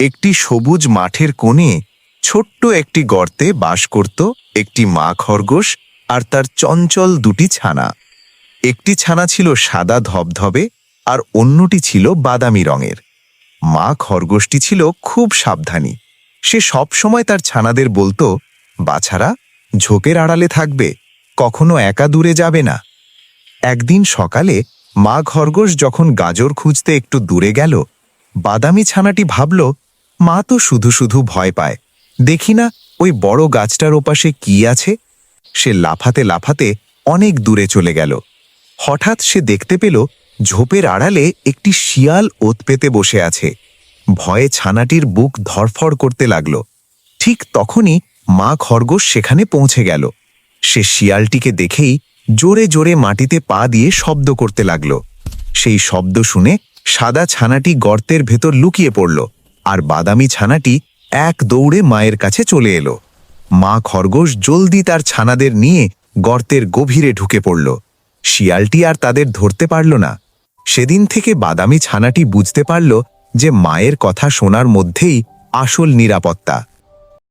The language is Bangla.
একটি সবুজ মাঠের কোণে ছোট্ট একটি গর্তে বাস করত একটি মা খরগোশ আর তার চঞ্চল দুটি ছানা। একটি ছানা ছিল সাদা ধবধবে আর অন্যটি ছিল বাদামি রঙের। মা খরগোশটি ছিল খুব সাবধানী। সে সবসময় তার ছানাদের বলতো, বাছারা ঝোপের আড়ালে থাকবে, কখনো একা দূরে যাবে না। একদিন সকালে মা খরগোশ যখন গাজর খুঁজতে একটু দূরে গেল, বাদামি ছানাটি ভাবল মা তো শুধু শুধু ভয় পায়। দেখি না, ওই বড় গাছটার ওপাশে কি আছে? সে লাফাতে লাফাতে অনেক দূরে চলে গেল। হঠাৎ সে দেখতে পেল, ঝোপের আড়ালে একটি শিয়াল ওত পেতে বসে আছে। ভয়ে ছানাটির বুক ধরফর করতে লাগল। ঠিক তখনই মা খরগোশ সেখানে পৌঁছে গেল। সে শিয়ালটিকে দেখেই জোরে জোরে মাটিতে পা দিয়ে শব্দ করতে লাগল। সেই শব্দ শুনে সাদা ছানাটি গর্তের ভেতর লুকিয়ে পড়ল। আর বাদামি ছানাটি এক দৌড়ে মায়ের কাছে চলে এলো। মা খরগোশ জলদি তার ছানাদের নিয়ে গর্তের গভীরে ঢুকে পড়ল। শিয়ালটি আর তাদের ধরতে পারল না। সেদিন থেকে বাদামি ছানাটি বুঝতে পারল যে মায়ের কথা শোনার মধ্যেই আসল নিরাপত্তা।